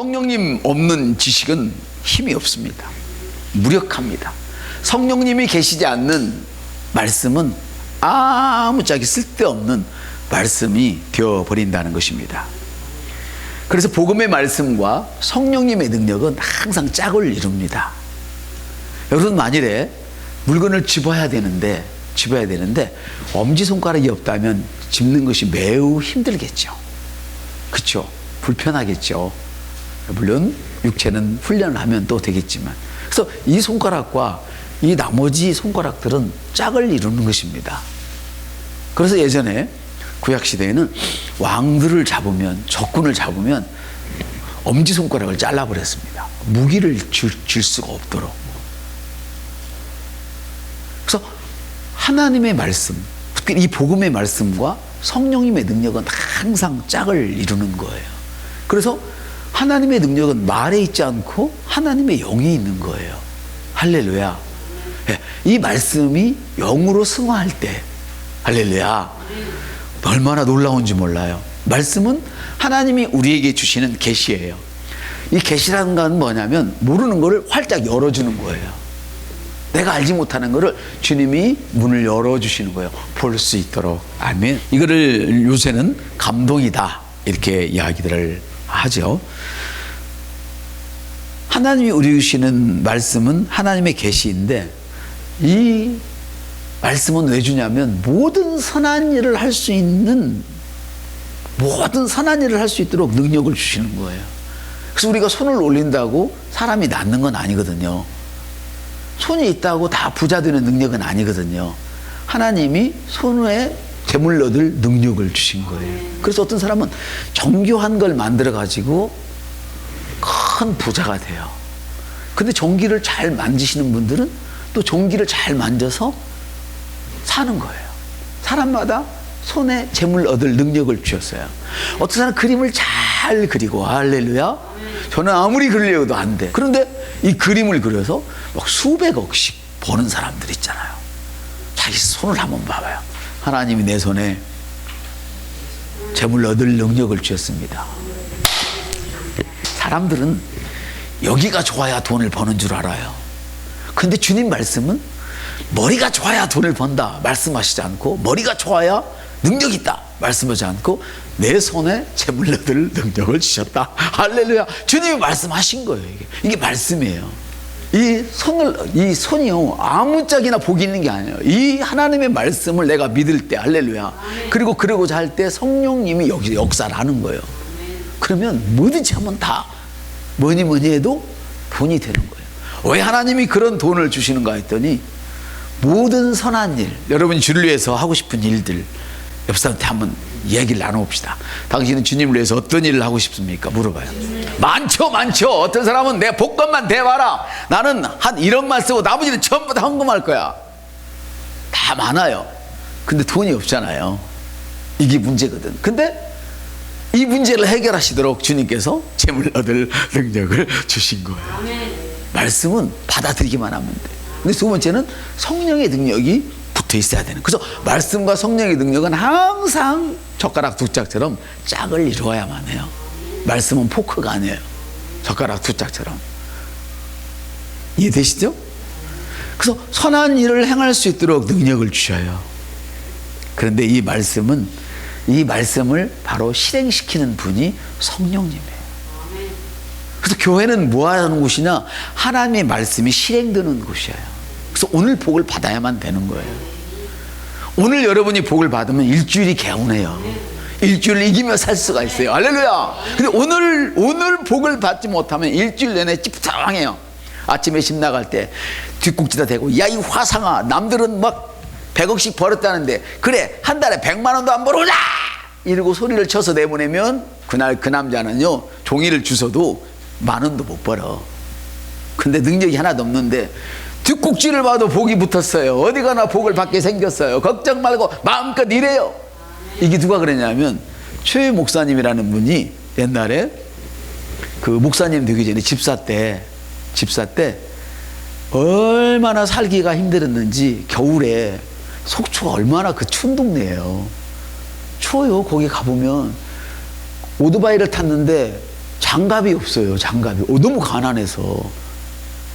성령님 없는 지식은 힘이 없습니다. 무력합니다. 성령님이 계시지 않는 말씀은 아무짝에 쓸데없는 말씀이 되어버린다는 것입니다. 그래서 복음의 말씀과 성령님의 능력은 항상 짝을 이룹니다. 여러분 만일에 물건을 집어야 되는데 집어야 되는데 엄지 손가락이 없다면 집는 것이 매우 힘들겠죠. 그렇죠. 불편하겠죠. 물론 육체는 훈련을 하면 또 되겠지만 그래서 이 손가락과 이 나머지 손가락들은 짝을 이루는 것입니다. 그래서 예전에 구약 시대에는 왕들을 잡으면 적군을 잡으면 엄지 손가락을 잘라 버렸습니다. 무기를 줄, 줄 수가 없도록. 그래서 하나님의 말씀, 특히 이 복음의 말씀과 성령님의 능력은 항상 짝을 이루는 거예요. 그래서 하나님의 능력은 말에 있지 않고 하나님의 영이 있는 거예요. 할렐루야. 예, 이 말씀이 영으로 승화할 때, 할렐루야. 얼마나 놀라운지 몰라요. 말씀은 하나님이 우리에게 주시는 계시예요. 이 계시라는 건 뭐냐면 모르는 거를 활짝 열어주는 거예요. 내가 알지 못하는 거를 주님이 문을 열어주시는 거예요. 볼 수 있도록. 아멘. 이거를 요새는 감동이다. 이렇게 이야기들을 하죠. 하나님이 우리 주시는 말씀은 하나님의 계시인데 이 말씀은 왜 주냐면 모든 선한 일을 할 수 있는 모든 선한 일을 할 수 있도록 능력을 주시는 거예요. 그래서 우리가 손을 올린다고 사람이 낫는 건 아니거든요. 손이 있다고 다 부자 되는 능력은 아니거든요. 하나님이 손에 재물 얻을 능력을 주신 거예요. 그래서 어떤 사람은 정교한 걸 만들어 가지고 큰 부자가 돼요. 근데 종기를 잘 만지시는 분들은 또 종기를 잘 만져서 사는 거예요. 사람마다 손에 재물 얻을 능력을 주셨어요. 어떤 사람 그림을 잘 그리고 할렐루야. 저는 아무리 그리려도 안 돼. 그런데 이 그림을 그려서 막 수백억씩 버는 사람들 있잖아요. 자기 손을 한번 봐봐요. 하나님이 내 손에 재물 얻을 능력을 주셨습니다. 사람들은 여기가 좋아야 돈을 버는 줄 알아요. 근데 주님 말씀은 머리가 좋아야 돈을 번다 말씀하시지 않고 머리가 좋아야 능력이 있다 말씀하지 않고 내 손에 재물 얻을 능력을 주셨다. 할렐루야. 주님이 말씀하신 거예요. 이게, 이게 말씀이에요. 이 손을 이 손이요 아무짝이나 복이 있는 게 아니에요. 이 하나님의 말씀을 내가 믿을 때 할렐루야. 그리고 그러고자 할 때 성령님이 여기 역사를 하는 거예요. 그러면 뭐든지 하면 다 뭐니 뭐니 해도 돈이 되는 거예요. 왜 하나님이 그런 돈을 주시는가 했더니 모든 선한 일, 여러분이 주를 위해서 하고 싶은 일들, 옆 사람한테 한번 얘기를 나눠봅시다. 당신은 주님을 위해서 어떤 일을 하고 싶습니까? 물어봐요. 많죠, 많죠. 어떤 사람은 내 복권만 대봐라. 나는 한 1억만 쓰고 나머지는 전부 다 헌금할 거야. 다 많아요. 근데 돈이 없잖아요. 이게 문제거든. 근데 이 문제를 해결하시도록 주님께서 재물 얻을 능력을 주신 거예요. 말씀은 받아들이기만 하면 돼. 근데 두 번째는 성령의 능력이 붙어 있어야 되는. 그래서 말씀과 성령의 능력은 항상 젓가락 두 짝처럼 짝을 이루어야만 해요. 말씀은 포크가 아니에요. 젓가락 두 짝처럼. 이해되시죠? 그래서 선한 일을 행할 수 있도록 능력을 주셔요. 그런데 이 말씀은 이 말씀을 바로 실행시키는 분이 성령님이에요. 그래서 교회는 뭐 하는 곳이냐? 하나님의 말씀이 실행되는 곳이에요. 그래서 오늘 복을 받아야만 되는 거예요. 오늘 여러분이 복을 받으면 일주일이 개운해요. 일주일을 이기며 살 수가 있어요. 할렐루야. 근데 오늘, 오늘 복을 받지 못하면 일주일 내내 찝찝해요. 아침에 집 나갈 때 뒷국지다 대고, 야, 이 화상아. 남들은 막 100억씩 벌었다는데, 그래, 한 달에 100만 원도 안 벌어오자! 이러고 소리를 쳐서 내보내면, 그날 그 남자는요, 종이를 주워도 만 원도 못 벌어. 근데 능력이 하나도 없는데, 뒷국지를 봐도 복이 붙었어요. 어디 가나 복을 받게 생겼어요. 걱정 말고 마음껏 일해요. 이게 누가 그랬냐면 최 목사님이라는 분이 옛날에 그 목사님 되기 전에 집사 때 집사 때 얼마나 살기가 힘들었는지 겨울에 속초가 얼마나 그 추운 동네예요. 추워요. 거기 가보면 오토바이를 탔는데 장갑이 없어요. 장갑이 어, 너무 가난해서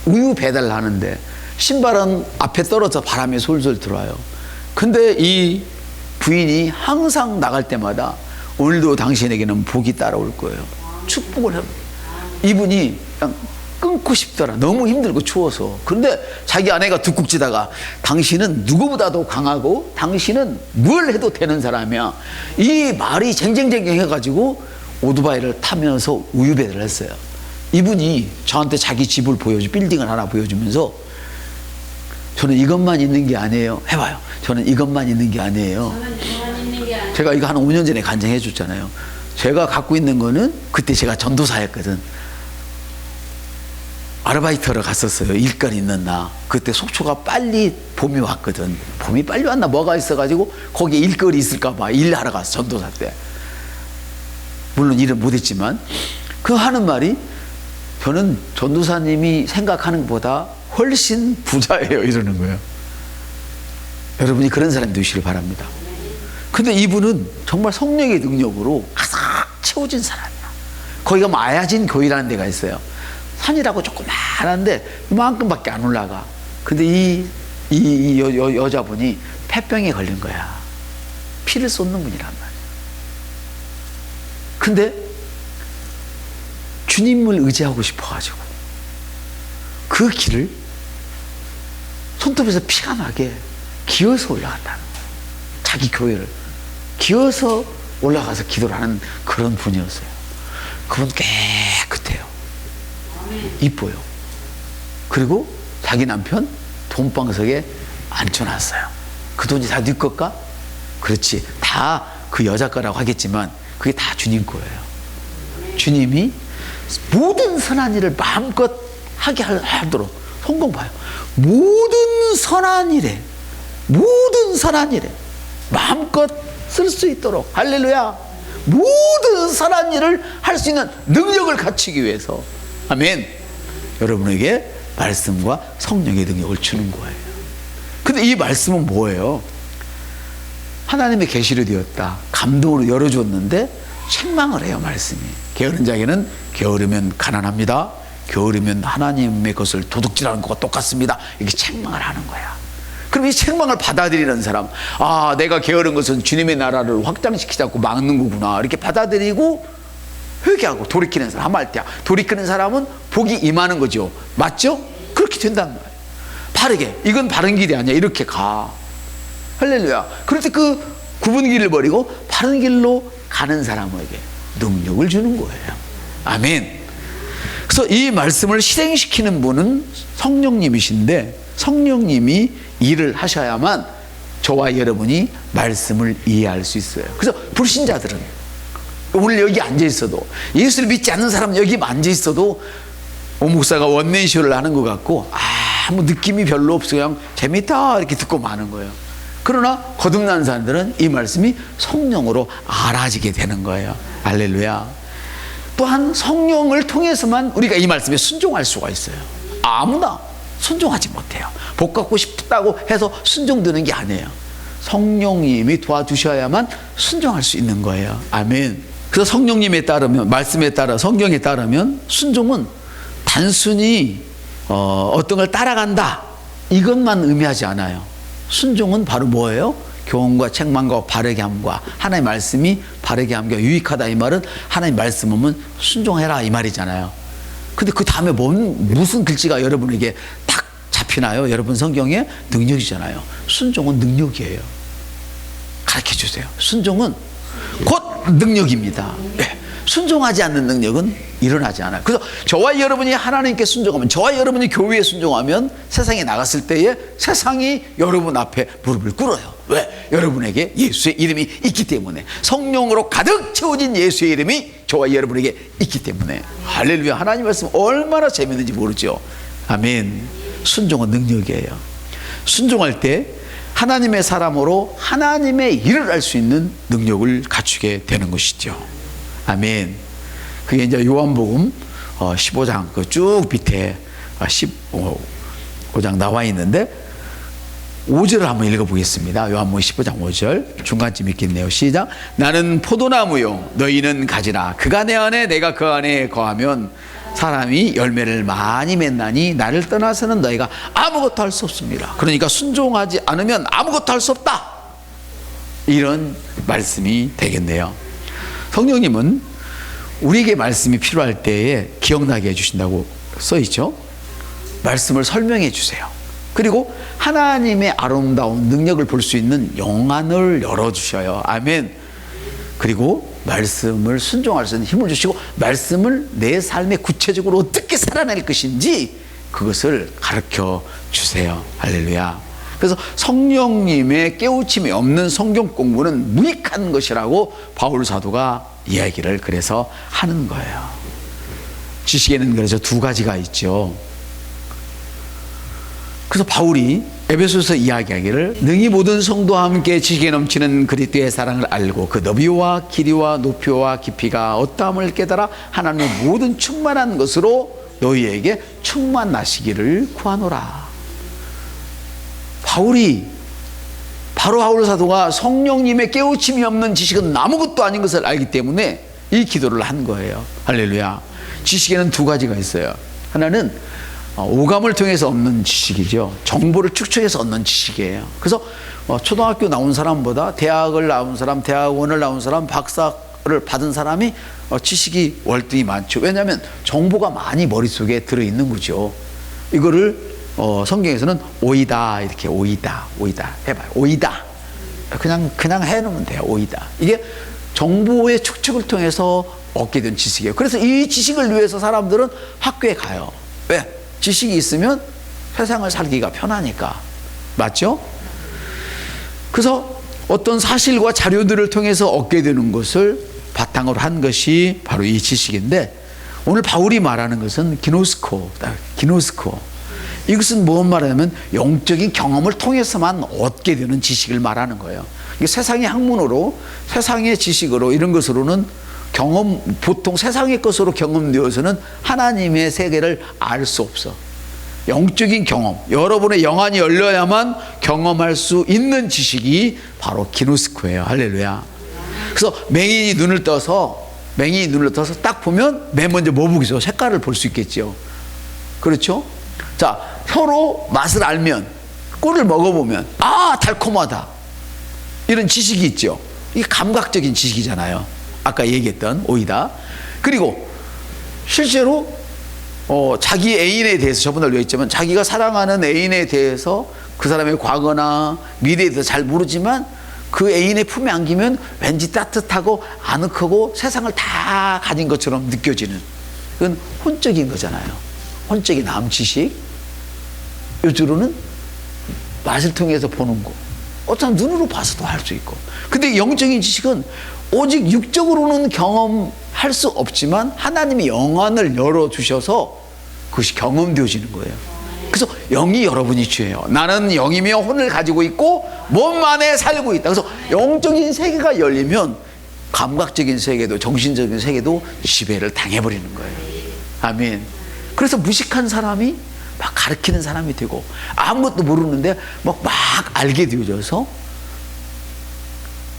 우유 배달을 하는데 신발은 앞에 떨어져 바람이 솔솔 들어와요. 근데 이 부인이 항상 나갈 때마다 오늘도 당신에게는 복이 따라올 거예요. 축복을 합니다. 이분이 그냥 끊고 싶더라. 너무 힘들고 추워서. 그런데 자기 아내가 뒷국지다가 당신은 누구보다도 강하고 당신은 뭘 해도 되는 사람이야. 이 말이 쟁쟁쟁쟁 해가지고 오토바이를 타면서 우유 배달을 했어요. 이분이 저한테 자기 집을 보여주, 빌딩을 하나 보여주면서 저는 이것만 있는 게 아니에요. 해봐요. 저는 이것만 있는 게 아니에요. 있는 게 제가 이거 한 5년 전에 간증해 줬잖아요. 제가 갖고 있는 거는 그때 제가 전도사였거든. 아르바이트를 갔었어요. 일감 있는 나. 그때 속초가 빨리 봄이 왔거든. 봄이 빨리 왔나 뭐가 있어가지고 거기에 일거리 있을까봐 일하러 갔어. 전도사 때. 물론 일은 못했지만 그 하는 말이 저는 전도사님이 생각하는 것보다 훨씬 부자예요. 이러는 거예요. 여러분이 그런 사람이 되시길 바랍니다. 근데 이분은 정말 성령의 능력으로 가득 채워진 사람이야. 거기가 마야진 교회라는 데가 있어요. 산이라고 조그만한데 이만큼밖에 안 올라가. 근데 이, 이, 이 여, 여, 여자분이 폐병에 걸린 거야. 피를 쏟는 분이란 말이야. 근데 주님을 의지하고 싶어가지고 그 길을 손톱에서 피가 나게 기어서 올라간다는 거예요. 자기 교회를 기어서 올라가서 기도를 하는 그런 분이었어요. 그분 깨끗해요. 이뻐요. 그리고 자기 남편 돈방석에 앉혀놨어요. 그 돈이 다 네 것까? 그렇지. 다 그 여자 거라고 하겠지만 그게 다 주님 거예요. 주님이 모든 선한 일을 마음껏 하게 할- 하도록 성공 봐요. 모든 선한 일에 모든 선한 일에 마음껏 쓸 수 있도록 할렐루야. 모든 선한 일을 할 수 있는 능력을 갖추기 위해서 아멘. 여러분에게 말씀과 성령의 능력을 주는 거예요. 근데 이 말씀은 뭐예요? 하나님의 계시로 되었다. 감동으로 열어줬는데 책망을 해요, 말씀이. 게으른 자에게는 게으르면 가난합니다. 게으르면 하나님의 것을 도둑질하는 것과 똑같습니다. 이렇게 책망을 하는 거야. 그럼 이 책망을 받아들이는 사람, 아, 내가 게으른 것은 주님의 나라를 확장시키자고 막는 거구나. 이렇게 받아들이고 회개하고 돌이키는 사람, 하말때야 돌이키는 사람은 복이 임하는 거죠. 맞죠? 그렇게 된단 말이에요. 바르게. 이건 바른 길이 아니야. 이렇게 가. 할렐루야. 그런데 그 굽은 길을 버리고 바른 길로 가는 사람에게 능력을 주는 거예요. 아멘. 그래서 이 말씀을 실행시키는 분은 성령님이신데 성령님이 일을 하셔야만 저와 여러분이 말씀을 이해할 수 있어요. 그래서 불신자들은 오늘 여기 앉아 있어도 예수를 믿지 않는 사람은 여기 앉아 있어도 오 목사가 원맨쇼를 하는 것 같고 아무 느낌이 별로 없어 그냥 재밌다 이렇게 듣고 마는 거예요. 그러나 거듭난 사람들은 이 말씀이 성령으로 알아지게 되는 거예요. 알렐루야. 또한 성령을 통해서만 우리가 이 말씀에 순종할 수가 있어요. 아무나 순종하지 못해요. 복 갖고 싶다고 해서 순종되는 게 아니에요. 성령님이 도와주셔야만 순종할 수 있는 거예요. 아멘. 그래서 성령님에 따르면 말씀에 따라 성경에 따르면 순종은 단순히 어, 어떤 걸 따라간다 이것만 의미하지 않아요. 순종은 바로 뭐예요? 교훈과 책망과 바르게 함과 하나님의 말씀이 바르게 함과 유익하다 이 말은 하나님 말씀은 순종해라 이 말이잖아요. 근데 그 다음에 뭔 무슨 글씨가 여러분에게 딱 잡히나요? 여러분 성경에 능력이잖아요. 순종은 능력이에요. 가르쳐 주세요. 순종은 곧 능력입니다. 예. 순종하지 않는 능력은 일어나지 않아요. 그래서 저와 여러분이 하나님께 순종하면, 저와 여러분이 교회에 순종하면 세상에 나갔을 때에 세상이 여러분 앞에 무릎을 꿇어요. 왜? 여러분에게 예수의 이름이 있기 때문에. 성령으로 가득 채워진 예수의 이름이 저와 여러분에게 있기 때문에. 할렐루야. 하나님 말씀 얼마나 재밌는지 모르죠. 아멘. 순종은 능력이에요. 순종할 때 하나님의 사람으로 하나님의 일을 할 수 있는 능력을 갖추게 되는 것이죠. 아멘. 그게 이제 요한복음 15장 그 쭉 밑에 15장 나와 있는데 5절을 한번 읽어보겠습니다. 요한복음 15장 5절 중간쯤 있겠네요. 시작. 나는 포도나무요 너희는 가지라. 그가 내 안에 내가 그 안에 거하면 사람이 열매를 많이 맺나니 나를 떠나서는 너희가 아무것도 할 수 없습니다. 그러니까 순종하지 않으면 아무것도 할 수 없다. 이런 말씀이 되겠네요. 성령님은 우리에게 말씀이 필요할 때에 기억나게 해주신다고 써있죠. 말씀을 설명해 주세요. 그리고 하나님의 아름다운 능력을 볼 수 있는 영안을 열어주셔요. 아멘. 그리고 말씀을 순종할 수 있는 힘을 주시고 말씀을 내 삶에 구체적으로 어떻게 살아낼 것인지 그것을 가르쳐 주세요. 할렐루야. 그래서 성령님의 깨우침이 없는 성경 공부는 무익한 것이라고 바울 사도가 이야기를 그래서 하는 거예요. 지식에는 그래서 두 가지가 있죠. 그래서 바울이 에베소서 이야기하기를 능히 모든 성도와 함께 지식에 넘치는 그리스도의 사랑을 알고 그 너비와 길이와 높이와 깊이가 어떠함을 깨달아 하나님의 모든 충만한 것으로 너희에게 충만하시기를 구하노라. 바울이 바로 바울 사도가 성령님의 깨우침이 없는 지식은 아무것도 아닌 것을 알기 때문에 이 기도를 한 거예요. 할렐루야. 지식에는 두 가지가 있어요. 하나는 어, 오감을 통해서 얻는 지식이죠. 정보를 축적해서 얻는 지식이에요. 그래서 어, 초등학교 나온 사람보다 대학을 나온 사람, 대학원을 나온 사람, 박사를 받은 사람이 어, 지식이 월등히 많죠. 왜냐하면 정보가 많이 머릿속에 들어있는 거죠. 이거를 어, 성경에서는 오이다 이렇게 오이다 오이다 해봐요. 오이다. 그냥 그냥 해놓으면 돼요. 오이다. 이게 정보의 축적을 통해서 얻게 된 지식이에요. 그래서 이 지식을 위해서 사람들은 학교에 가요. 왜? 지식이 있으면 세상을 살기가 편하니까. 맞죠? 그래서 어떤 사실과 자료들을 통해서 얻게 되는 것을 바탕으로 한 것이 바로 이 지식인데 오늘 바울이 말하는 것은 기노스코, 기노스코. 이것은 무슨 말하냐면 영적인 경험을 통해서만 얻게 되는 지식을 말하는 거예요. 세상의 학문으로, 세상의 지식으로 이런 것으로는 경험 보통 세상의 것으로 경험되어서는 하나님의 세계를 알 수 없어. 영적인 경험, 여러분의 영안이 열려야만 경험할 수 있는 지식이 바로 기노스코예요. 할렐루야. 그래서 맹인이 눈을 떠서 맹인이 눈을 떠서 딱 보면 맨 먼저 뭐 보겠어? 색깔을 볼 수 있겠죠. 그렇죠? 자, 혀로 맛을 알면 꿀을 먹어보면 아 달콤하다 이런 지식이 있죠. 이게 감각적인 지식이잖아요. 아까 얘기했던 오이다. 그리고 실제로 어, 자기 애인에 대해서 저번에 얘기했지만 자기가 사랑하는 애인에 대해서 그 사람의 과거나 미래에 대해서 잘 모르지만 그 애인의 품에 안기면 왠지 따뜻하고 아늑하고 세상을 다 가진 것처럼 느껴지는 그건 혼적인 거잖아요. 혼적인 암 지식. 요즘으로는 맛을 통해서 보는 거. 어떤 눈으로 봐서도 할 수 있고. 근데 영적인 지식은 오직 육적으로는 경험할 수 없지만 하나님이 영안을 열어주셔서 그것이 경험되어지는 거예요. 그래서 영이 여러분이 주예요. 나는 영이며 혼을 가지고 있고 몸 안에 살고 있다. 그래서 영적인 세계가 열리면 감각적인 세계도 정신적인 세계도 지배를 당해버리는 거예요. 아멘. 그래서 무식한 사람이 막 가르치는 사람이 되고 아무것도 모르는데 막, 막 알게 되어져서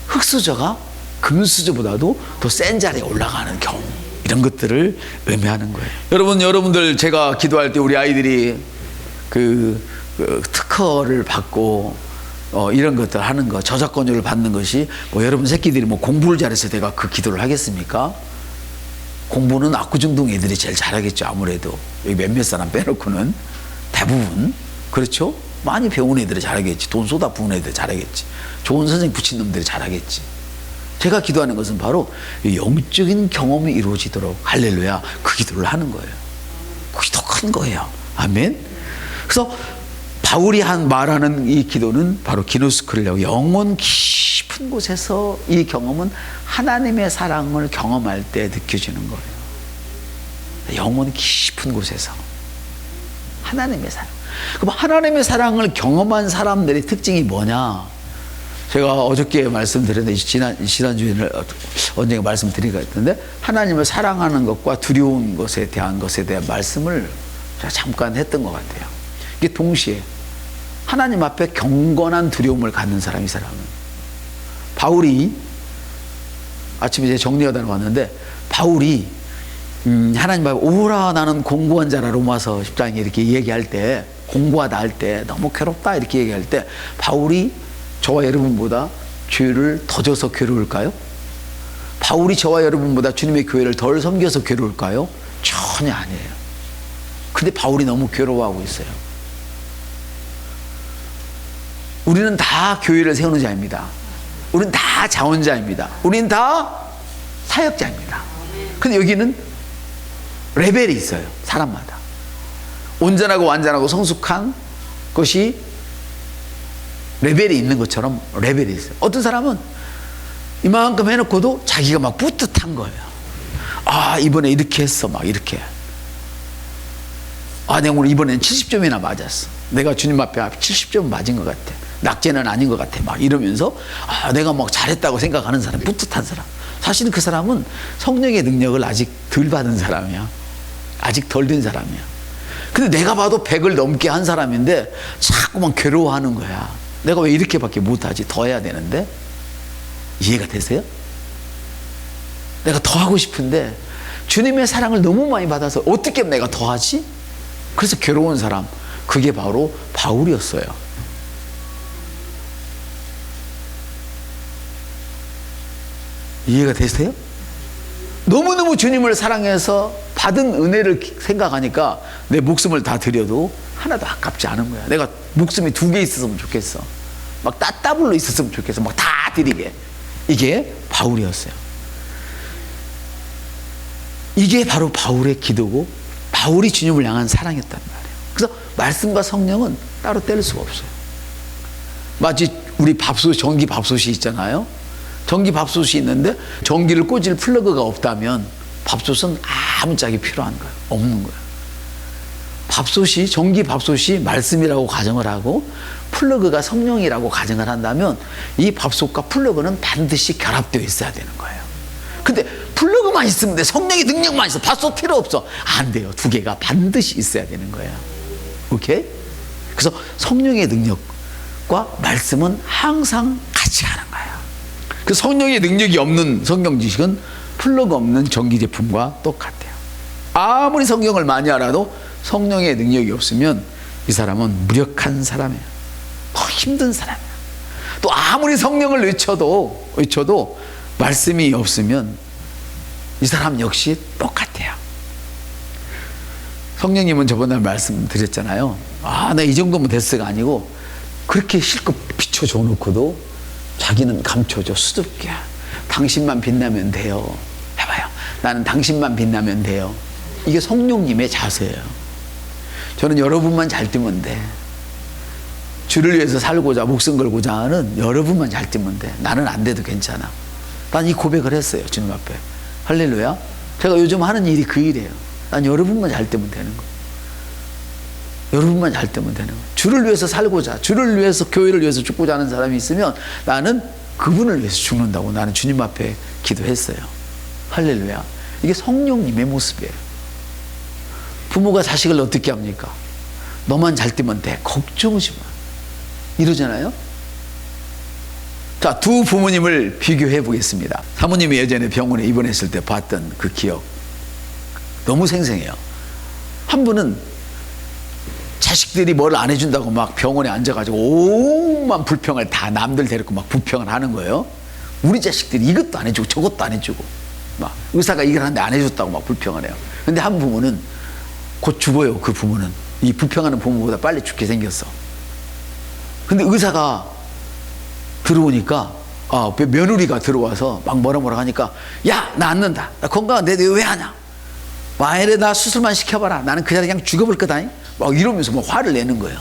흑수저가 금수저보다도 더 센 자리에 올라가는 경우 이런 것들을 의미하는 거예요. 여러분 여러분들 제가 기도할 때 우리 아이들이 그, 그 특허를 받고 어, 이런 것들 하는 거 저작권료를 받는 것이 뭐 여러분 새끼들이 뭐 공부를 잘해서 내가 그 기도를 하겠습니까? 공부는 압구정동 애들이 제일 잘하겠죠. 아무래도 여기 몇몇 사람 빼놓고는 대부분. 그렇죠? 많이 배운 애들이 잘하겠지. 돈 쏟아 부은 애들이 잘하겠지. 좋은 선생 붙인 놈들이 잘하겠지. 제가 기도하는 것은 바로 이 영적인 경험이 이루어지도록 할렐루야 그 기도를 하는 거예요. 그게 더 큰 거예요. 아멘. 그래서 바울이 한 말하는 이 기도는 바로 기노스크를 영혼 깊은 곳에서 이 경험은 하나님의 사랑을 경험할 때 느껴지는 거예요. 영혼 깊은 곳에서 하나님의 사랑. 그럼 하나님의 사랑을 경험한 사람들의 특징이 뭐냐? 제가 어저께 말씀드렸는데 지난 지난주에 언젠가 말씀드린 것 같은데 하나님을 사랑하는 것과 두려운 것에 대한 것에 대한 말씀을 잠깐 했던 것 같아요. 이게 동시에 하나님 앞에 경건한 두려움을 갖는 사람 이 사람은 바울이 아침에 제 정리하다 왔는데 바울이 음, 하나님 앞에 오라 나는 공고한 자라 로마서 10장에 이렇게 얘기할 때 공고하다 할 때 너무 괴롭다 이렇게 얘기할 때 바울이 저와 여러분보다 죄를 더 져서 괴로울까요? 바울이 저와 여러분보다 주님의 교회를 덜 섬겨서 괴로울까요? 전혀 아니에요. 근데 바울이 너무 괴로워하고 있어요. 우리는 다 교회를 세우는 자입니다. 우리는 다 자원자입니다. 우리는 다 사역자입니다. 근데 여기는 레벨이 있어요. 사람마다. 온전하고 완전하고 성숙한 것이 레벨이 있는 것처럼 레벨이 있어요. 어떤 사람은 이만큼 해놓고도 자기가 막 뿌듯한 거예요. 아, 이번에 이렇게 했어. 막 이렇게. 아, 내가 오늘 이번엔 70점이나 맞았어. 내가 주님 앞에 70점 맞은 것 같아. 낙제는 아닌 것 같아. 막 이러면서 아, 내가 막 잘했다고 생각하는 사람, 뿌듯한 사람. 사실은 그 사람은 성령의 능력을 아직 덜 받은 사람이야. 아직 덜 된 사람이야. 근데 내가 봐도 100을 넘게 한 사람인데 자꾸만 괴로워하는 거야. 내가 왜 이렇게밖에 못하지? 더 해야 되는데? 이해가 되세요? 내가 더 하고 싶은데 주님의 사랑을 너무 많이 받아서 어떻게 내가 더 하지? 그래서 괴로운 사람, 그게 바로 바울이었어요. 이해가 되세요? 너무너무 주님을 사랑해서 받은 은혜를 생각하니까 내 목숨을 다 드려도 하나도 아깝지 않은 거야. 내가 목숨이 두 개 있었으면 좋겠어. 막 따따블로 있었으면 좋겠어. 막 다 드리게. 이게 바울이었어요. 이게 바로 바울의 기도고 바울이 주님을 향한 사랑이었단 말이에요. 그래서 말씀과 성령은 따로 뗄 수가 없어요. 마치 우리 밥솥, 전기 밥솥이 있잖아요. 전기 밥솥이 있는데 전기를 꽂을 플러그가 없다면 밥솥은 아무 짝이 필요한 거예요. 없는 거예요. 밥솥이 전기 밥솥이 말씀이라고 가정을 하고 플러그가 성령이라고 가정을 한다면 이 밥솥과 플러그는 반드시 결합되어 있어야 되는 거예요. 근데 플러그만 있으면 돼. 성령의 능력만 있어. 밥솥 필요 없어. 안 돼요. 두 개가 반드시 있어야 되는 거예요. 오케이? 그래서 성령의 능력과 말씀은 항상 같이 가는 거예요. 그 성령의 능력이 없는 성경 지식은 플러그 없는 전기 제품과 똑같아요. 아무리 성경을 많이 알아도 성령의 능력이 없으면 이 사람은 무력한 사람이에요. 더 힘든 사람이에요. 또 아무리 성령을 외쳐도 외쳐도 말씀이 없으면 이 사람 역시 똑같아요. 성령님은 저번에 말씀드렸잖아요. 아, 나 이 정도면 됐어가 아니고 그렇게 실컷 비춰줘 놓고도 자기는 감춰줘 수줍게. 당신만 빛나면 돼요. 해봐요. 나는 당신만 빛나면 돼요. 이게 성령님의 자세예요. 저는 여러분만 잘 뜨면 돼. 주를 위해서 살고자 목숨 걸고자 하는 여러분만 잘 뜨면 돼. 나는 안 돼도 괜찮아. 난 이 고백을 했어요. 주님 앞에. 할렐루야. 제가 요즘 하는 일이 그 일이에요. 난 여러분만 잘 뜨면 되는 거. 여러분만 잘 뜨면 되는 거. 주를 위해서 살고자, 주를 위해서 교회를 위해서 죽고자 하는 사람이 있으면 나는 그분을 위해서 죽는다고 나는 주님 앞에 기도했어요. 할렐루야. 이게 성령님의 모습이에요. 부모가 자식을 어떻게 합니까? 너만 잘 뜨면 돼. 걱정하지 마. 이러잖아요. 자, 두 부모님을 비교해 보겠습니다. 사모님이 예전에 병원에 입원했을 때 봤던 그 기억. 너무 생생해요. 한 분은 자식들이 뭘 안 해준다고 막 병원에 앉아가지고 오만 불평을 다 남들 데리고 막 불평을 하는 거예요. 우리 자식들이 이것도 안 해주고 저것도 안 해주고 막 의사가 이걸 하는데 안 해줬다고 막 불평을 해요. 근데 한 부모는 곧 죽어요. 그 부모는 이 불평하는 부모보다 빨리 죽게 생겼어. 근데 의사가 들어오니까 아, 며느리가 들어와서 막 뭐라 뭐라 하니까 야나 앉는다. 나 건강한데 너왜 하냐? 와이래 나 수술만 시켜봐라. 나는 그 자리 그냥 죽어볼 거다니. 막 이러면서 막 화를 내는 거예요.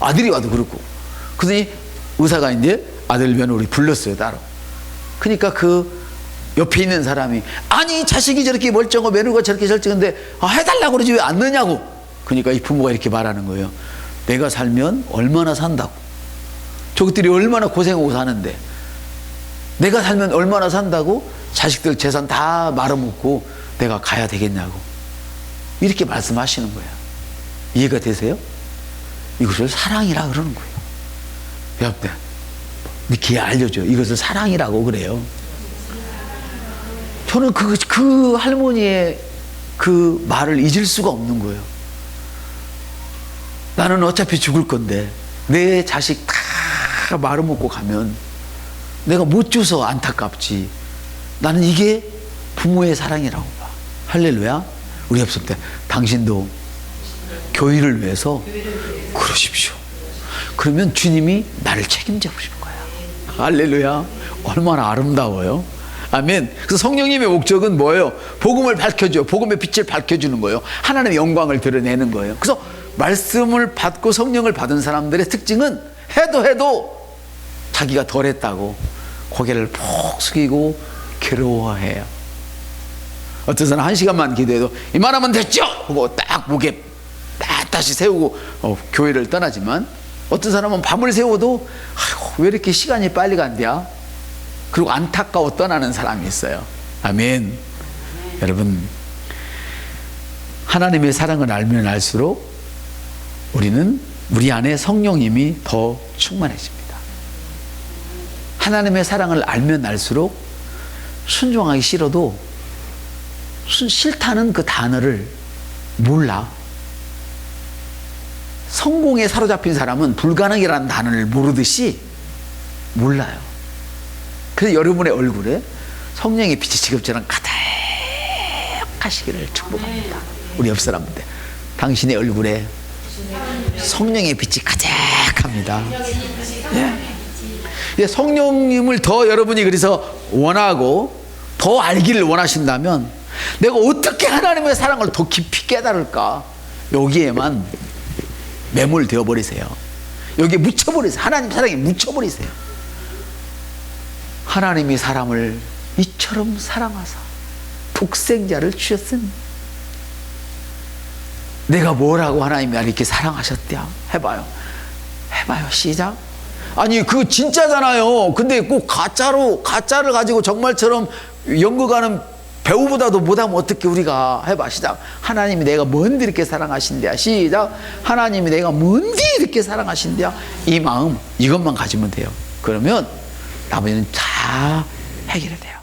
아들이 와도 그렇고. 그러더니 의사가 이제 아들 며느리 불렀어요 따로. 그러니까 그 옆에 있는 사람이 아니 자식이 저렇게 멀쩡하고 며느리가 저렇게 절정한데 아, 해달라고 그러지 왜 안 넣냐고. 그러니까 이 부모가 이렇게 말하는 거예요. 내가 살면 얼마나 산다고. 저것들이 얼마나 고생하고 사는데 내가 살면 얼마나 산다고 자식들 재산 다 말아먹고 내가 가야 되겠냐고 이렇게 말씀하시는 거예요. 이해가 되세요? 이것을 사랑이라 그러는 거예요. 여러분들 이렇게 알려줘. 이것을 사랑이라고 그래요. 저는 그, 그 할머니의 그 말을 잊을 수가 없는 거예요. 나는 어차피 죽을 건데 내 자식 다 말아먹고 가면 내가 못 줘서 안타깝지. 나는 이게 부모의 사랑이라고 봐. 할렐루야. 우리 없을 때 당신도 교회를 위해서 그러십시오. 그러면 주님이 나를 책임져 주시는 거야. 할렐루야. 얼마나 아름다워요. 아멘. 그래서 성령님의 목적은 뭐예요? 복음을 밝혀줘. 복음의 빛을 밝혀주는 거예요. 하나님의 영광을 드러내는 거예요. 그래서 말씀을 받고 성령을 받은 사람들의 특징은 해도 해도 자기가 덜 했다고 고개를 푹 숙이고 괴로워해요. 어떤 사람 한 시간만 기도해도 이만하면 됐죠? 하고 딱딱 다시 세우고 어, 교회를 떠나지만 어떤 사람은 밤을 세워도 아이고 왜 이렇게 시간이 빨리 간대야? 그리고 안타까워 떠나는 사람이 있어요. 아멘. 여러분 하나님의 사랑을 알면 알수록 우리는 우리 안에 성령님이 더 충만해집니다. 하나님의 사랑을 알면 알수록 순종하기 싫어도 순- 싫다는 그 단어를 몰라. 성공에 사로잡힌 사람은 불가능이라는 단어를 모르듯이 몰라요. 그래서 여러분의 얼굴에 성령의 빛이 지금처럼 가득하시기를 축복합니다. 우리 옆 사람들 당신의 얼굴에 성령의 빛이 가득합니다. 예. 예, 성령님을 더 여러분이 그래서 원하고 더 알기를 원하신다면 내가 어떻게 하나님의 사랑을 더 깊이 깨달을까? 여기에만 매몰되어 버리세요. 여기에 묻혀버리세요. 하나님 사랑에 묻혀버리세요. 하나님이 사람을 이처럼 사랑하사 독생자를 주셨으니 내가 뭐라고 하나님이 이렇게 사랑하셨대요. 해봐요. 해봐요. 시작. 아니 그 진짜잖아요. 근데 꼭 가짜로 가짜를 가지고 정말처럼 연극하는 배우보다도 못하면 어떻게 우리가 해봐 시작. 하나님이 내가 뭔데 이렇게 사랑하신대야. 시작. 하나님이 내가 뭔데 이렇게 사랑하신대야. 이 마음 이것만 가지면 돼요. 그러면 나머지는 다 해결이 돼요.